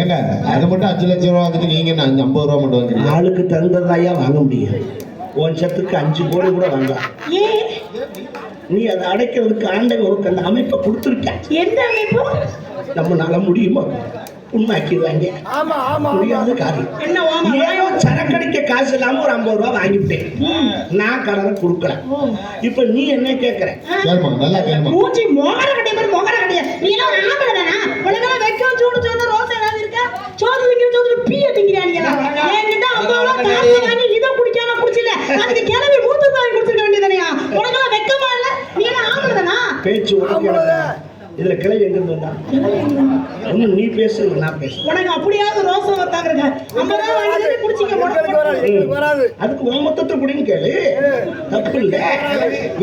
ஏங்க அது மட்டும் அஞ்சு லட்சம் ரூபா வந்துட்டு நீங்க அஞ்சு ஐம்பது ரூபா மட்டும் வந்துருக்கீங்க ஆளுக்கு தகுந்ததாயா வாங்க முடியும். உன் சத்துக்கு அஞ்சு கோடி கூட வாங்கலாம் நீ அதை அடைக்கிறதுக்கு ஆண்டவன் உனக்கு அந்த அமைப்பை கொடுத்துருக்க எந்த அமைப்பு? நம்மளால முடியுமா? உண்மையாக்கிடுவாங்க. முடியாத காரியம். ஏதோ சரக்கடிக்க காசு இல்லாம ஒரு ஐம்பது ரூபா வாங்கிவிட்டேன். நான் கடனை கொடுக்கல. இப்ப நீ என்ன கேளுமா மூஞ்சி மோகர கட்டிய பேச்சு எனக்கு இதுல கிளை எங்க இருந்து நீ பேசு நான் பேசு உனக்கு அப்படியாவது ரோசை வந்தாங்க இருக்க ஐம்பது ரூபா வாங்கி குடிச்சிக்க போட்டு அதுக்கு உன் மொத்தத்தை குடின்னு கேளு. தப்பு இல்ல.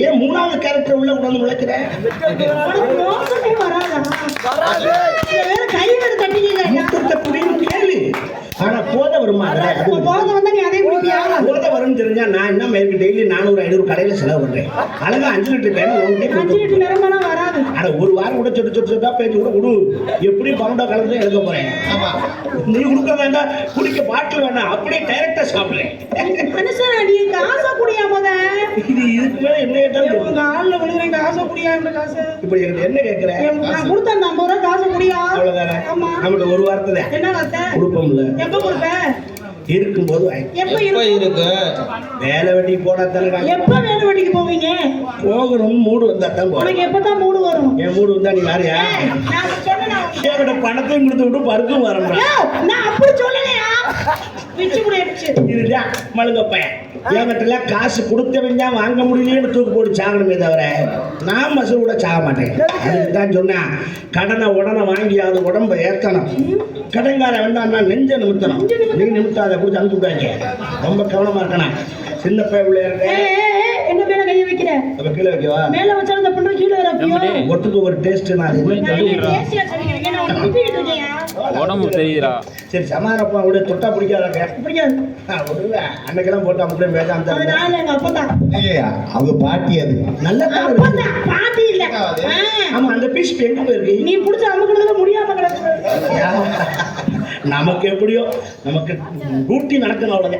ஏன் மூணாவது கேரக்டர் உள்ள உடனே ரோசமே வராதா? இதை வேற கையில தட்டிக்கீங்க மொத்தத்தை குடின்னு கேளு. ஆனா போத வருமா போத வந்தா நீ அதே தெரிஞ்சா நான் என்ன மேற்கு டெய்லி நானூறு ஐநூறு கடையில செலவு பண்றேன். அழகா அஞ்சு லிட்டர் கேன் நிறமெல்லாம் வராது. அட ஒரு வாரம் கூட சொட்டு சொட்டு சொட்டா பேச்சு கூட கொடு. எப்படி பவுண்டா கலந்து எடுக்க போறேன்? நீ கொடுக்க வேண்டாம் குடிக்க பாட்டில் வேண்டாம் அப்படியே டைரக்டா சாப்பிடுறேன். மனுஷன் நீ? காசை குடியா முத? இது இதுக்கு மேல என்ன கேட்டாலும் உங்க ஆள்ல விழுகிறேன் காசை குடியா இந்த காசு? இப்படி என்கிட்ட என்ன கேட்கிற என் நான் கொடுத்த அந்த ஐம்பது ரூபா காசை குடியா? அவ்வளவுதானே? ஆமா. நம்மகிட்ட ஒரு வாரத்துல என்ன வார்த்தை கொடுப்போம்ல. எப்ப கொடுப்ப? இருக்கும்போது வாங்கி. எப்ப இருக்கு? வேலை வெட்டி போனா தானே எப்ப வேலை வெட்டிக்கு போவீங்க? போகணும் மூடு வந்தா தான் போறேன் உனக்கு எப்பதான் மூடு வரும்? என் மூடு வந்தா நீ யாரையா என்கிட்ட பணத்தையும் கொடுத்து விட்டு பருக்கும் வரணும். நான் அப்படி சொல்லலையா? பிச்சு கூட இதுதான் மழுங்க பையன் என்கிட்ட காசு கொடுத்தவன் தான் வாங்க முடியலையேன்னு தூக்கு போட்டு சாகணுமே தவிர நான் மசூல் கூட சாக மாட்டேன். அதுக்கு தான் சொன்னேன் கடனை உடனே வாங்கியாவது உடம்ப ஏத்தணும். கடன்காரன் வேண்டாம்னா நெஞ்ச நிமித்தணும். நீ நிமித்தாத கொடுத்து அனுப்பி விட்டாங்க. ரொம்ப கவனமா இருக்கணும். சின்ன பையன் என்ன மேல கைய வைக்கிற? அப்ப கீழே வைக்கவா? மேல வச்சாலும் கீழே ஒருத்துக்கு ஒரு டேஸ்ட் நான் உடம்பு தெரியுதுடா. சரி சமாரப்பா விட. தொட்டா பிடிக்காதாக்க பிடிக்காது. அன்னைக்கெல்லாம் போட்டு அப்படியே இல்லையா அவங்க பாட்டி அது. நல்ல பாட்டி இல்ல. ஆமா அந்த பீஸ் எங்க போயிருக்கு நீ புடிச்ச அமுக்கிறதுல முடியாம கிடக்கு. நமக்கு எப்படியோ நமக்கு டூட்டி நடக்கணும் அவ்வளவுதான்.